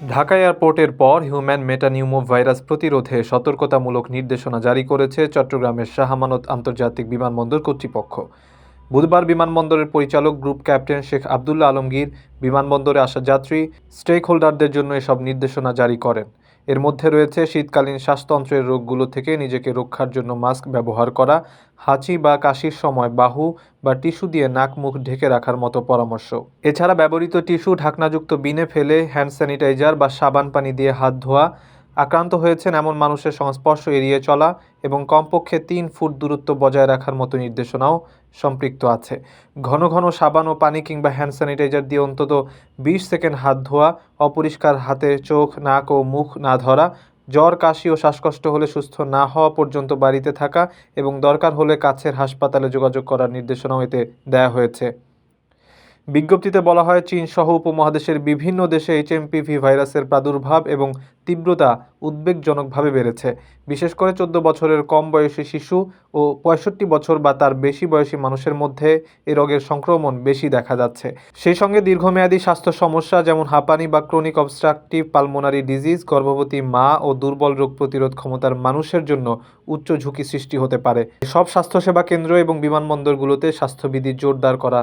ঢাকা এয়ারপোর্টের পর human metapneumo virus প্রতিরোধে সতর্কতামূলক নির্দেশনা জারি করেছে চট্টগ্রামের শাহ আমানত আন্তর্জাতিক বিমানবন্দর কর্তৃপক্ষ। বুধবার বিমানবন্দরের পরিচালক গ্রুপ ক্যাপ্টেন শেখ আবদুল্লা আলমগীর বিমানবন্দরে আসা যাত্রী স্টেক হোল্ডারদের জন্য এসব নির্দেশনা জারি করেন। এর মধ্যে রয়েছে শীতকালীন শ্বাসতন্ত্রের রোগগুলো থেকে নিজেকে রক্ষার জন্য মাস্ক ব্যবহার করা, হাঁচি বা কাশির সময় বাহু বা টিস্যু দিয়ে নাক মুখ ঢেকে রাখার মতো পরামর্শ। এছাড়া ব্যবহৃত টিস্যু ঢাকনাযুক্ত বিনে ফেলে, হ্যান্ড স্যানিটাইজার বা সাবান পানি দিয়ে হাত ধোয়া আক্রান্ত হয়েছেন এমন মানুষের সংস্পর্শ এড়িয়ে চলা এবং কমপক্ষে তিন ফুট দূরত্ব বজায় রাখার মতো নির্দেশনাও সম্পৃক্ত আছে। ঘন ঘন সাবান ও পানি কিংবা হ্যান্ড স্যানিটাইজার দিয়ে অন্তত বিশ সেকেন্ড হাত ধোয়া, অপরিষ্কার হাতে চোখ, নাক ও মুখ না ধরা, জ্বর, কাশি ও শ্বাসকষ্ট হলে সুস্থ না হওয়া পর্যন্ত বাড়িতে থাকা এবং দরকার হলে কাছের হাসপাতালে যোগাযোগ করার নির্দেশনাও এতে দেয়া হয়েছে। বিজ্ঞপ্তিতে বলা হয় চীন সহ উপমহাদেশের বিভিন্ন দেশে এইচএমপিভি ভাইরাসের প্রাদুর্ভাব এবং তীব্রতা উদ্বেগজনকভাবে বেড়েছে। বিশেষ করে চোদ্দ বছরের কম বয়সী শিশু ও পঁয়ষট্টি বছর বা তার বেশি বয়সী মানুষের মধ্যে এ রোগের সংক্রমণ বেশি দেখা যাচ্ছে। সেই সঙ্গে দীর্ঘমেয়াদী স্বাস্থ্য সমস্যা যেমন হাঁপানি বা ক্রনিক অবস্ট্রাকটিভ পালমোনারি ডিজিজ, গর্ভবতী মা ও দুর্বল রোগ প্রতিরোধ ক্ষমতার মানুষের জন্য উচ্চ ঝুঁকি সৃষ্টি হতে পারে। সব স্বাস্থ্যসেবা কেন্দ্র এবং বিমানবন্দরগুলোতে স্বাস্থ্যবিধি জোরদার করা